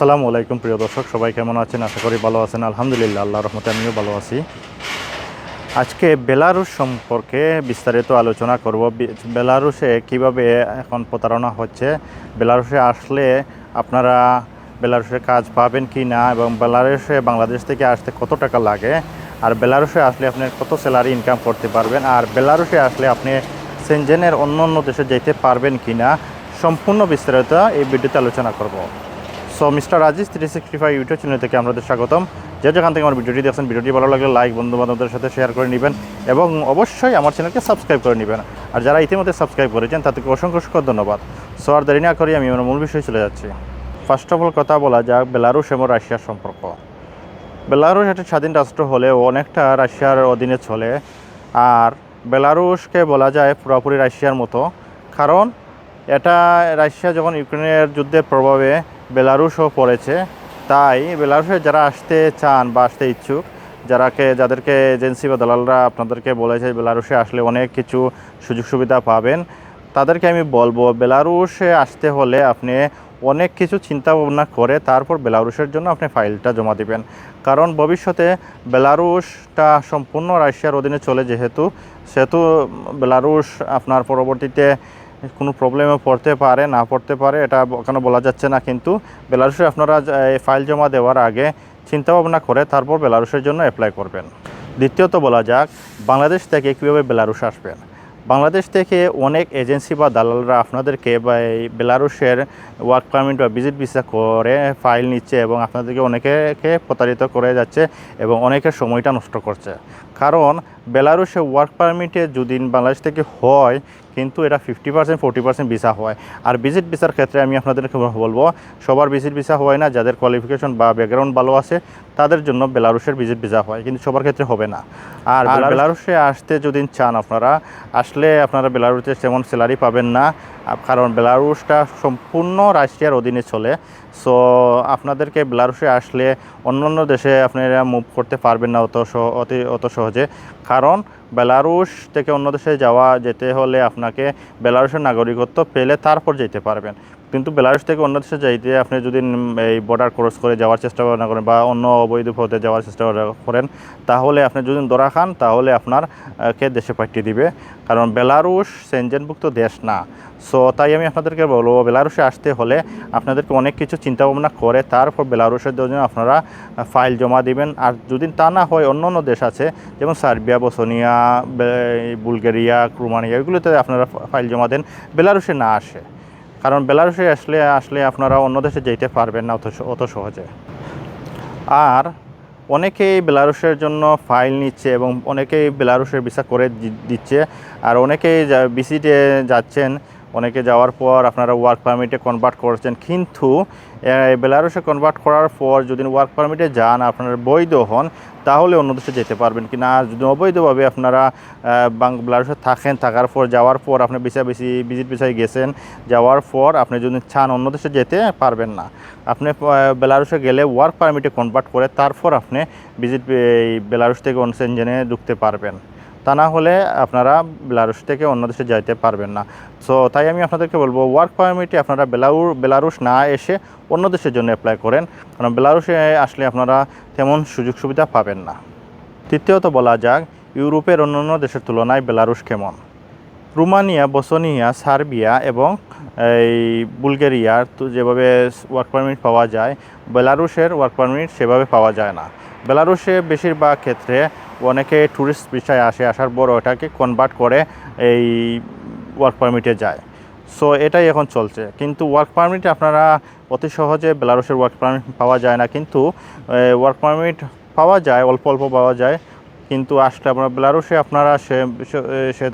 আসসালামু আলাইকুম, প্রিয় দর্শক। সবাই কেমন আছেন? আশা করি ভালো আছেন। আলহামদুলিল্লাহ আল্লাহ রহমতে আমিও ভালো আছি। আজকে বেলারুশ সম্পর্কে বিস্তারিত আলোচনা করব। বি- বেলারুশে কীভাবে এখন প্রতারণা হচ্ছে? বেলারুশে আসলে আপনারা বেলারুশে কাজ পাবেন কি না? এবং বেলারুশে বাংলাদেশ থেকে আসতে কত টাকা লাগে? আর বেলারুশে আসলে আপনি কত স্যালারি ইনকাম করতে পারবেন? আর বেলারুশে আসলে আপনি সেনজেনের অন্য অন্য দেশে যেতে পারবেন কি না? সম্পূর্ণ বিস্তারিত এই ভিডিওতে আলোচনা করব। So mister Rajis three sixty five YouTube channel থেকে আপনাদের স্বাগতম। যে যেখান থেকে আমার ভিডিওটি দেখছেন, ভিডিওটি ভালো লাগলে লাইক বন্ধু বান্ধবদের সাথে শেয়ার করে নেবেন এবং অবশ্যই আমার চ্যানেলকে সাবস্ক্রাইব করে নেবেন। আর যারা ইতিমধ্যে সাবস্ক্রাইব করেছেন, তাদেরকে অসংখ্য অসংখ্য ধন্যবাদ। সো আর দেরি না করি আমি আমার মূল বিষয়ে চলে যাচ্ছি। ফার্স্ট অফ অল কথা বলা যাক বেলারুশ এবং রাশিয়ার সম্পর্ক। বেলারুশ একটা স্বাধীন রাষ্ট্র হলেও অনেকটা রাশিয়ার অধীনে চলে। আর বেলারুশকে বলা যায় পুরোপুরি রাশিয়ার মতো। কারণ এটা রাশিয়া যখন ইউক্রেনের যুদ্ধের প্রভাবে বেলারুশও পড়েছে। তাই বেলারুশে যারা আসতে চান বা আসতে ইচ্ছুক, যারাকে, যাদেরকে এজেন্সি বা দালালরা আপনাদেরকে বলেছে বেলারুশে আসলে অনেক কিছু সুযোগ সুবিধা পাবেন, তাদেরকে আমি বলব বেলারুশে আসতে হলে আপনি অনেক কিছু চিন্তা ভাবনা করে তারপর বেলারুশের জন্য আপনি ফাইলটা জমা দিবেন। কারণ ভবিষ্যতে বেলারুশটা সম্পূর্ণ রাশিয়ার অধীনে চলে যেহেতু, সেহেতু বেলারুশ আপনার পরবর্তীতে কোনো প্রবলেমে পড়তে পারে, না পড়তে পারে, এটা ওখানে বলা যাচ্ছে না কিন্তু বেলারুশে আপনারা এই ফাইল জমা দেওয়ার আগে চিন্তা ভাবনা করে তারপর বেলারুশের জন্য অ্যাপ্লাই করবেন। দ্বিতীয়ত বলা যাক, বাংলাদেশ থেকে কীভাবে বেলারুশ আসবেন? বাংলাদেশ থেকে অনেক এজেন্সি বা দালালরা আপনাদেরকে বা এই বেলারুশের ওয়ার্ক পারমিট বা ভিজিট ভিসা করে ফাইল নিচ্ছে এবং আপনাদেরকে অনেকেকে প্রতারিত করে যাচ্ছে এবং অনেকের সময়টা নষ্ট করছে। কারণ বেলারুশে ওয়ার্ক পারমিটে যদি বাংলাদেশ থেকে হয় কিন্তু এটা fifty percent forty percent visa হয়। আর ভিজিট ভিসার ক্ষেত্রে আমি আপনাদেরকে বলব সবার ভিজিট ভিসা হয় না যাদের কোয়ালিফিকেশন বা ব্যাকগ্রাউন্ড ভালো আছে তাদের জন্য বেলারুশের ভিজিট ভিসা হয় কিন্তু সবার ক্ষেত্রে হবে না। আর বেলারুশে আসতে যদি চান আপনারা আসলে আপনারা বেলারুশে তেমন স্যালারি পাবেন না কারণ বেলারুশটা সম্পূর্ণ রাশিয়ার অধীনে চলে। সো আপনাদেরকে বেলারুসে আসলে অন্য অন্য দেশে আপনারা মুভ করতে পারবেন না অত অতি, অত সহজে। কারণ বেলারুশ থেকে অন্য দেশে যাওয়া, যেতে হলে আপনাকে বেলারুশের নাগরিকত্ব পেলে তারপর যেতে পারবেন। কিন্তু বেলারুশ থেকে অন্য দেশে যাইতে আপনি যদি এই বর্ডার ক্রস করে যাওয়ার চেষ্টা না করেন বা অন্য অবৈধ পথে যাওয়ার চেষ্টা করেন, তাহলে আপনি যদি ধরা খান, তাহলে আপনার কে দেশে পাঠিয়ে দিবে। কারণ বেলারুশ সেনজেনভুক্ত দেশ না। সো তাই আমি আপনাদেরকে বলব, বেলারুশে আসতে হলে আপনাদেরকে অনেক কিছু চিন্তা ভাবনা করে, তারপর বেলারুশের জন্য আপনারা ফাইল জমা দিবেন। আর যদি তা না হয়, অন্য অন্য দেশ আছে, যেমন সার্বিয়া, বসনিয়া বুলগেরিয়া, রোমানিয়া, এগুলোতে আপনারা ফাইল জমা দেন। বেলারুশে না আসে। কারণ বেলারুশে আসলে আসলে আপনারা অন্য দেশে যেতে পারবেন না অত অত সহজে। আর অনেকেই বেলারুশের জন্য ফাইল নিচ্ছে এবং অনেকেই বেলারুশের ভিসা করে দিচ্ছে। আর অনেকেই বিসিটে যাচ্ছেন অনেকে যাওয়ার পর আপনারা ওয়ার্ক পারমিটে কনভার্ট করছেন। কিন্তু এ, বেলারুশে কনভার্ট করার পর যদি ওয়ার্ক পারমিটে যান আপনারা বৈধ হন তাহলে অন্য দেশে যেতে পারবেন কি না যদি অবৈধভাবে আপনারা আহ, বাং- বেলারুশে থাকেন থাকার পর যাওয়ার পর আপনি ভিসা বেশি ভিজিট ভিসায় গেছেন যাওয়ার পর আপনি যদি চান অন্য দেশে যেতে পারবেন না। আপনি বেলারুসে গেলে ওয়ার্ক পারমিটে কনভার্ট করে তারপর আপনি ভিজিট এই বেলারুশ থেকে অন্য সেনজেনে ঢুকতে পারবেন। তা না হলে আপনারা বেলারুশ থেকে অন্য দেশে যাইতে পারবেন না। সো তাই আমি আপনাদেরকে বলব ওয়ার্ক পারমিটে আপনারা বেলাউর, বেলারুশ না এসে অন্য দেশের জন্য অ্যাপ্লাই করেন। কারণ বেলারুশে আসলে আপনারা তেমন সুযোগ সুবিধা পাবেন না। তৃতীয়ত বলা যাক, ইউরোপের অন্যান্য দেশের তুলনায় বেলারুশ কেমন? রোমানিয়া, বসনিয়া, সার্বিয়া এবং এই বুলগেরিয়ার তো যেভাবে ওয়ার্ক পারমিট পাওয়া যায়, বেলারুশের ওয়ার্ক পারমিট সেভাবে পাওয়া যায় না। বেলারুশে বেশিরভাগ ক্ষেত্রে অনেকে ট্যুরিস্ট বিষয়ে আসে, আসার পর ওটাকে কনভার্ট করে এই ওয়ার্ক পারমিটে যায়। সো এটাই এখন চলছে। কিন্তু ওয়ার্ক পারমিট আপনারা অতি সহজে বেলারুশের ওয়ার্ক পারমিট পাওয়া যায় না। কিন্তু ওয়ার্ক পারমিট পাওয়া যায়, অল্প অল্প পাওয়া যায়। কিন্তু আসলে আপনার বেলারুশে আপনারা সে সে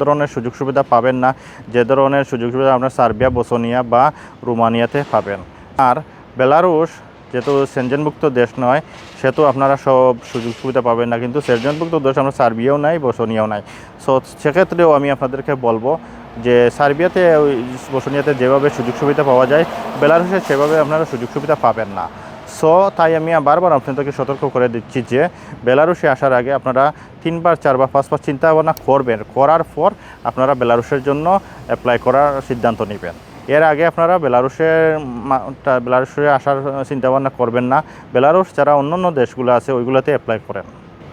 ধরনের সুযোগ সুবিধা পাবেন না। যে ধরনের সুযোগ সুবিধা আপনার সার্বিয়া, বসনিয়া বা রোমানিয়াতে পাবেন। আর বেলারুশ যেহেতু সেনজেনভুক্ত দেশ নয়, সেহেতু আপনারা সব সুযোগ সুবিধা পাবেন না। কিন্তু সেনজেনভুক্ত দেশ আমরা সার্বিয়াও নাই বসনিয়াও নাই। সো সেক্ষেত্রেও আমি আপনাদেরকে বলব যে সার্বিয়াতে বসনিয়াতে যেভাবে সুযোগ সুবিধা পাওয়া যায়, বেলারুশে সেভাবে আপনারা সুযোগ সুবিধা পাবেন না। সো তাই আমি বারবার আপনাদেরকে সতর্ক করে দিচ্ছি যে বেলারুশে আসার আগে আপনারা তিনবার, চারবার, পাঁচবার চিন্তা ভাবনা করবেন। করার পর আপনারা বেলারুশের জন্য অ্যাপ্লাই করার সিদ্ধান্ত নেবেন। এর আগে আপনারা টা- বেলারুশে আসার চিন্তাভাবনা করবেন না। বেলারুশ যারা অন্য অন্য দেশগুলো আছে, ওইগুলোতে অ্যাপ্লাই করেন।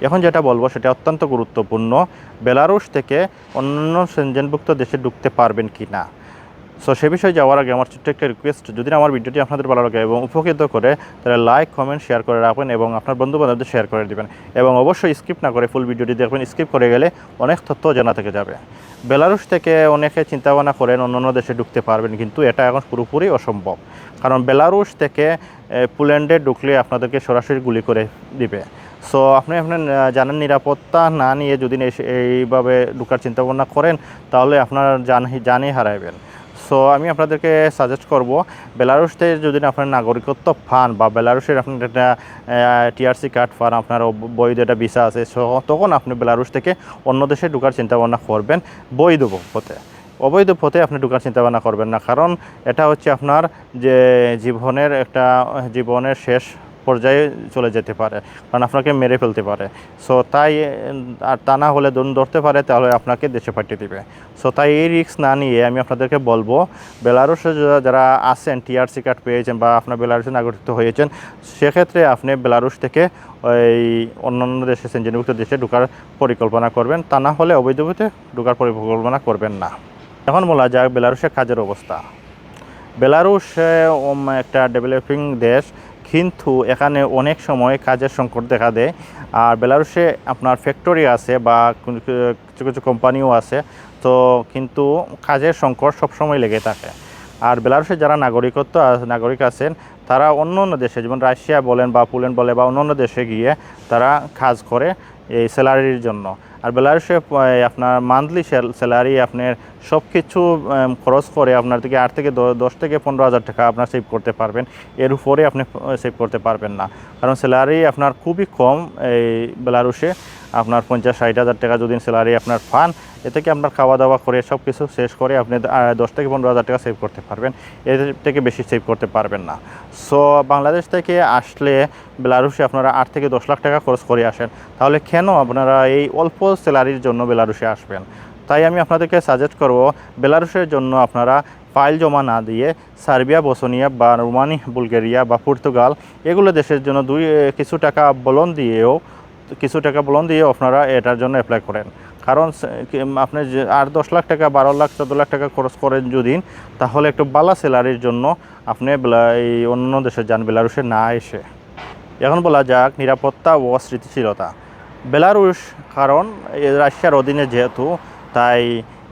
এখন যেটা বলব, সেটা অত্যন্ত গুরুত্বপূর্ণ। বেলারুশ থেকে অন্যান্য সেনজেনভুক্ত দেশে ঢুকতে পারবেন কি না সো সে বিষয়ে যাওয়ার আগে আমার ছোট্ট একটা রিকোয়েস্ট যদি আমার ভিডিওটি আপনাদের ভালো লাগে এবং উপকৃত করে, তাহলে লাইক কমেন্ট শেয়ার করে রাখবেন এবং আপনার বন্ধু বান্ধবদের শেয়ার করে দিবেন। এবং অবশ্যই স্কিপ না করে ফুল ভিডিওটি দেখবেন স্কিপ করে গেলে অনেক তথ্য জানা থেকে যাবে। বেলারুশ থেকে অনেকে চিন্তা ভাবনা করেন অন্য অন্য দেশে ঢুকতে পারবেন, কিন্তু এটা এখন পুরোপুরি অসম্ভব। কারণ বেলারুশ থেকে পোল্যান্ডে ঢুকলে আপনাদেরকে সরাসরি গুলি করে দিবে। সো আপনি আপনার জানেন নিরাপত্তা না নিয়ে যদি এইভাবে ঢুকার চিন্তা ভাবনা করেন, তাহলে আপনার জান জানই হারাইবেন। সো আমি আপনাদেরকে সাজেস্ট করব, বেলারুশতে যদি আপনার নাগরিকত্ব পান বা বেলারুশের আপনার একটা টিআরসি কার্ড পান, আপনার বৈধ একটা ভিসা আছে সো তখন আপনি বেলারুশ থেকে অন্য দেশে ঢুকার চিন্তা ভাবনা করবেন, বৈধ পথে। অবৈধ পথে আপনি ঢুকার চিন্তা ভাবনা করবেন না, কারণ এটা হচ্ছে আপনার যে জীবনের একটা, জীবনের শেষ পর্যায়ে চলে যেতে পারে কারণ আপনাকে মেরে ফেলতে পারে। সো তাই আর তা না হলে দন ধরতে পারে তাহলে আপনাকে দেশে পাঠিয়ে দিবে। সো তাই এই রিস্ক না নিয়ে আমি আপনাদেরকে বলব বেলারুসে যারা- আছেন টিআরসি কার্ড পেয়েছেন বা আপনার বেলারুসে নাগরিকত্ব হয়েছেন সেক্ষেত্রে আপনি বেলারুস থেকে ওই অন্যান্য দেশে সেঞ্জনভুক্ত দেশে ঢোকার পরিকল্পনা করবেন। তা না হলে অবৈধ পথে ঢোকার পরিকল্পনা করবেন না। এখন বলা যাক বেলারুশের কাজের অবস্থা। বেলারুশ আহ, একটা ডেভেলপিং দেশ কিন্তু এখানে অনেক সময় কাজের সংকট দেখা দেয়। আর বেলারুশে আপনার ফ্যাক্টরি আছে বা কিছু কিছু কোম্পানিও আছে, তো কিন্তু কাজের সংকট সবসময় লেগে থাকে। আর বেলারুশের যারা নাগরিকত্ব নাগরিক আছেন, তারা অন্য অন্য দেশে, যেমন রাশিয়া বলেন বা পোল্যান্ড বলে বা অন্য অন্য দেশে গিয়ে তারা কাজ করে এই স্যালারির জন্য। আর বেলারুসে আপনার মান্থলি স্যালারি আপনার সব কিছু খরচ করে আপনার থেকে আট থেকে দশ থেকে পনেরো হাজার টাকা আপনার সেভ করতে পারবেন। এর উপরে আপনি সেভ করতে পারবেন না। কারণ স্যালারি আপনার খুবই কম এই বেলারুশে। আপনার পঞ্চাশ, ষাট হাজার টাকা যদি স্যালারি আপনার পান, এ থেকে আপনার খাওয়া দাওয়া করে সব কিছু শেষ করে আপনি দশ থেকে পনেরো হাজার টাকা সেভ করতে পারবেন। এর থেকে বেশি সেভ করতে পারবেন না। সো বাংলাদেশ থেকে আসলে বেলারুশে আপনারা আট থেকে দশ লাখ টাকা খরচ করে আসেন। তাহলে কেন আপনারা এই অল্প স্যালারির জন্য বেলারুশে আসবেন? তাই আমি আপনাদেরকে সাজেস্ট করব, বেলারুশের জন্য আপনারা ফাইল জমা না দিয়ে সার্বিয়া, বসনিয়া বা রোমানি, বুলগেরিয়া বা পর্তুগাল, এগুলো দেশের জন্য দুই কিছু টাকা বলন দিয়েও কিছু টাকা বলন দিয়ে আপনারা এটার জন্য অ্যাপ্লাই করেন। কারণ আপনি যে আট দশ লাখ টাকা, বারো লাখ, চোদ্দ লাখ টাকা খরচ করেন যদি, তাহলে একটু বালা স্যালারির জন্য আপনি এই অন্য দেশে যান, বেলারুশে না এসে। এখন বলা যাক নিরাপত্তা ও স্থিতিশীলতা বেলারুশ, কারণ রাশিয়ার অধীনে যেহেতু, তাই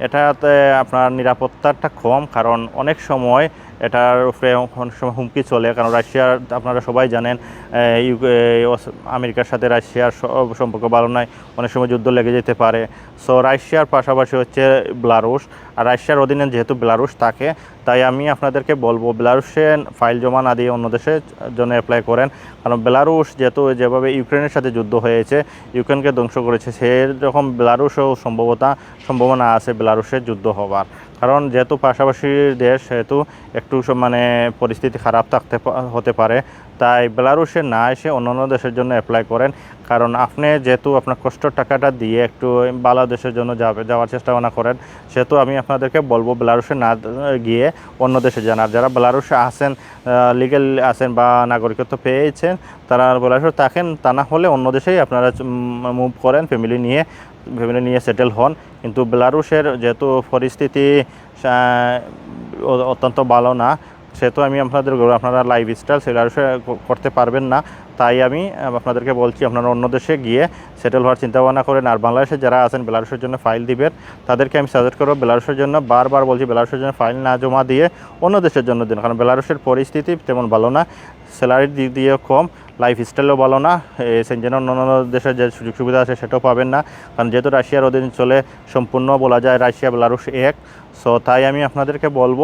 এটাতে আপনার নিরাপত্তাটা কম, কারণ অনেক সময় এটার উপরে অনেক সময় হুমকি চলে, কারণ রাশিয়ার, আপনারা সবাই জানেন আমেরিকার সাথে রাশিয়ার সম্পর্ক ভালো নয়, অনেক সময় যুদ্ধ লেগে যেতে পারে। সো রাশিয়ার পাশাপাশি হচ্ছে বেলারুশ, আর রাশিয়ার অধীনে যেহেতু বেলারুশ থাকে, তাই আমি আপনাদেরকে বলব, বেলারুশে ফাইল জমা না দিয়ে অন্য দেশের জন্য অ্যাপ্লাই করেন, কারণ বেলারুশ যেহেতু যেভাবে ইউক্রেনের সাথে যুদ্ধ হয়েছে, ইউক্রেনকে ধ্বংস করেছে, সেরকম বেলারুশও সম্ভবতা, সম্ভাবনা আছে বেলারুশের যুদ্ধ হবার। কারণ যেহেতু পাশাপাশি দেশ সেহেতু একটু মানে পরিস্থিতি খারাপ থাকতে হতে পারে, তাই বেলারুশে না এসে অন্যান্য দেশের জন্য অ্যাপ্লাই করেন। কারণ আপনি যেহেতু আপনার কষ্টের টাকাটা দিয়ে একটু ভালো দেশের জন্য যাবে যাওয়ার চেষ্টা ভাবনা করেন, সেহেতু আমি আপনাদেরকে বলব বেলারুশে না গিয়ে অন্য দেশে যান। আর যারা বেলারুশে আসেন লিগেল আছেন বা নাগরিকত্ব পেয়েছেন, তারা বেলারুশে থাকেন, তা না হলে অন্য দেশেই আপনারা মুভ করেন ফ্যামিলি নিয়ে। ফ্যামিলি নিয়ে সেটেল হন। কিন্তু বেলারুশের যেহেতু পরিস্থিতি অত্যন্ত ভালো না, সেহেতু আমি আপনাদের আপনারা লাইফ স্টাইল বেলারুশে করতে পারবেন না। তাই আমি আপনাদেরকে বলছি, আপনারা অন্য দেশে গিয়ে সেটেল হওয়ার চিন্তা ভাবনা করেন। আর বাংলাদেশে যারা আছেন, বেলারুশের জন্য ফাইল দিবেন, তাদেরকে আমি সাজেস্ট করব, বেলারুশের জন্য বারবার বলছি, বেলারুশের জন্য ফাইল না জমা দিয়ে অন্য দেশের জন্য দিন। কারণ বেলারুশের পরিস্থিতি তেমন ভালো না স্যালারির দিক দিয়েও কম লাইফ স্টাইলও ভালো না সেঞ্জেন অন্য অন্য দেশের যে সুযোগ সুবিধা আছে সেটাও পাবেন না। কারণ যেহেতু রাশিয়ার অধীন চলে, সম্পূর্ণ বলা যায় রাশিয়া, বেলারুশ এক। সো তাই আমি আপনাদেরকে বলব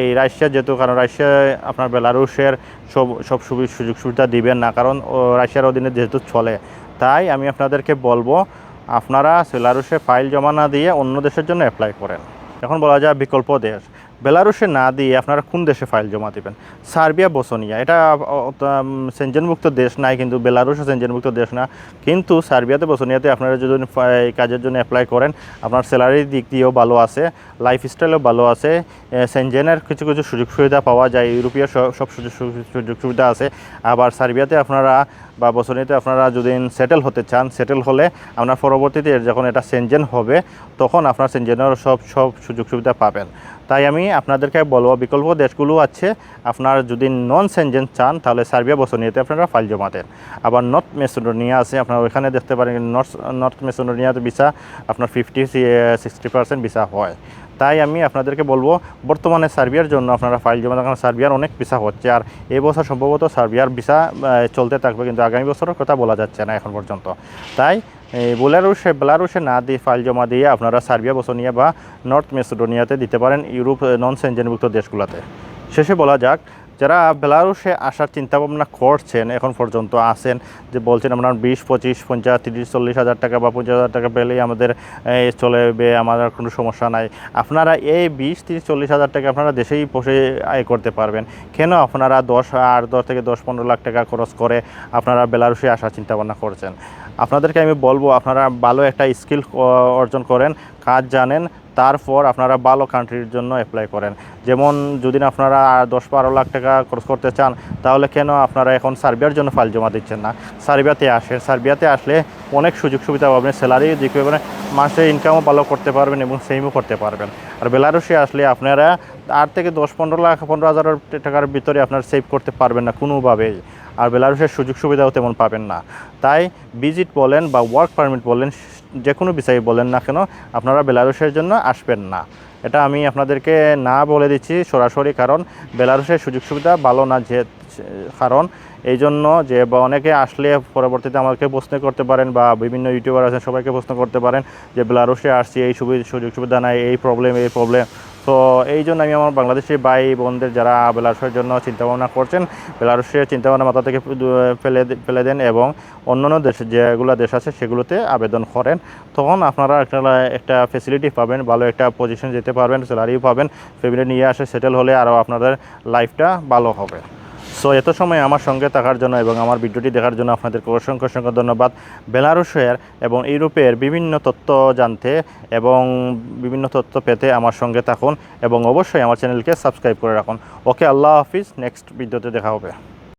এই রাশিয়া যেহেতু, কারণ রাশিয়া আপনার বেলারুশের সব সব সুযোগ সুবিধা দিবেন না, কারণ রাশিয়ার অধীনে যেহেতু চলে। তাই আমি আপনাদেরকে বলব, আপনারা বেলারুশে ফাইল জমা না দিয়ে অন্য দেশের জন্য অ্যাপ্লাই করেন। এখন বলা যায় বিকল্প দেশ। বেলারুশে না দিয়ে আপনারা কোন দেশে ফাইল জমা দেবেন? Serbia, Bosnia. এটা সেঞ্জনমুক্ত দেশ নাই, কিন্তু বেলারুশও সেঞ্জনমুক্ত দেশ না। কিন্তু সার্বিয়াতে, বসনিয়াতে আপনারা যদি এই কাজের জন্য অ্যাপ্লাই করেন, আপনার স্যালারির দিক দিয়েও ভালো আছে লাইফস্টাইলও ভালো আছে সেনজেনের কিছু কিছু সুযোগ সুবিধা পাওয়া যায়, ইউরোপীয় সব সুযোগ সুযোগ সুবিধা আছে। আবার সার্বিয়াতে আপনারা বা বসনিয়াতে আপনারা যদি সেটেল হতে চান সেটেল হলে আপনার পরবর্তীতে যখন এটা সেনজেন হবে, তখন আপনার সেনজেনের সব সব সুযোগ সুবিধা পাবেন। তাই আমি আপনাদেরকে বলব, বিকল্প দেশগুলো আছে। আপনার যদি নন সেনজেন চান, তাহলে সার্বিয়া, বসনিয়াতে আপনারা ফাইল জমা দেন আবার নর্থ মেসোডোনিয়া আছে, আপনারা ওইখানে দেখতে পারেন নর্থ নর্থ মেসোডোনিয়াতে ভিসা আপনার ফিফটি সিক্সটি পার্সেন্ট ভিসা হয়। তাই আমি আপনাদেরকে বলব, বর্তমানে সার্বিয়ার জন্য আপনারা ফাইল জমা কারণ সার্বিয়ার অনেক ভিসা হচ্ছে, আর এই বছর সম্ভবত সার্বিয়ার ভিসা চলতে থাকবে, কিন্তু আগামী বছরের কথা বলা যাচ্ছে না এখন পর্যন্ত। তাই বেলারুশে বেলারুশে না দিয়ে ফাইল জমা দিয়ে আপনারা সার্বিয়া, বসনিয়া বা নর্থ মেসোডোনিয়াতে দিতে পারেন ইউরোপ নন সেনজেনভুক্ত দেশগুলোতে। শেষে বলা যাক যারা বেলারুশে আসার চিন্তাভাবনা করছেন, এখন পর্যন্ত আছেন, যে বলছেন আপনার বিশ, পঁচিশ, পঞ্চাশ, তিরিশ, চল্লিশ হাজার টাকা বা পঞ্চাশ হাজার টাকা পেলেই আমাদের চলে চলবে আমাদের কোনো সমস্যা নাই। আপনারা এই বিশ, তিরিশ, চল্লিশ হাজার টাকা আপনারা দেশেই বসে আয় করতে পারবেন। কেন আপনারা দশ আর দশ থেকে দশ, পনেরো লাখ টাকা খরচ করে আপনারা বেলারুশে আসার চিন্তাভাবনা করছেন? আপনাদেরকে আমি বলব, আপনারা ভালো একটা স্কিল অর্জন করেন, কাজ জানেন তারপর আপনারা ভালো কান্ট্রির জন্য অ্যাপ্লাই করেন। যেমন যদি আপনারা দশ বারো লাখ টাকা খরচ করতে চান, তাহলে কেন আপনারা এখন সার্বিয়ার জন্য ফাইল জমা দিচ্ছেন না? সার্বিয়াতে আসেন। সার্বিয়াতে আসলে অনেক সুযোগ সুবিধা পাবেন স্যালারি দিকে পাবেন মাসে ইনকামও ভালো করতে পারবেন এবং সেমও করতে পারবেন। আর বেলারুশে আসলে আপনারা আট থেকে দশ পনেরো লাখ, পনেরো হাজার টাকার ভিতরে আপনারা সেভ করতে পারবেন না কোনোভাবেই। আর বেলারুশের সুযোগ সুবিধাও তেমন পাবেন না। তাই ভিজিট বলেন বা ওয়ার্ক পারমিট বলেন যে কোনো বিষয়ে বলেন না কেন, আপনারা বেলারুশের জন্য আসবেন না। এটা আমি আপনাদেরকে না বলে দিচ্ছি সরাসরি, কারণ বেলারুশের সুযোগ সুবিধা ভালো না যে কারণ এই জন্য যে বা অনেকে আসলে পরবর্তীতে আমাকে প্রশ্ন করতে পারেন বা বিভিন্ন ইউটিউবার আছেন সবাইকে প্রশ্ন করতে পারেন যে, বেলারুশে আসছি, এই সুবিধা সুযোগ সুবিধা নাই, এই প্রবলেম এই প্রবলেম তো এই জন্য আমি আমার বাংলাদেশি ভাই বোনদের যারা বেলারুশের জন্য চিন্তাভাবনা করছেন, বেলারুশের চিন্তাভাবনা মাথা থেকে ফেলে ফেলে দেন এবং অন্যান্য দেশ, যেগুলো দেশ আছে সেগুলোতে আবেদন করেন। তখন আপনারা একটা একটা ফেসিলিটি পাবেন, ভালো একটা পজিশন যেতে পারবেন স্যালারিও পাবেন ফ্যামিলি নিয়ে আসে সেটেল হলে আরও আপনাদের লাইফটা ভালো হবে। সো এত সময় আমার সঙ্গে থাকার জন্য এবং আমার ভিডিওটি দেখার জন্য আপনাদেরকে অসংখ্য অসংখ্য ধন্যবাদ। বেলারুশের এবং ইউরোপের বিভিন্ন তথ্য জানতে এবং বিভিন্ন তথ্য পেতে আমার সঙ্গে থাকুন এবং অবশ্যই আমার চ্যানেলকে সাবস্ক্রাইব করে রাখুন। ওকে, আল্লাহ হাফিজ। নেক্সট ভিডিওতে দেখা হবে।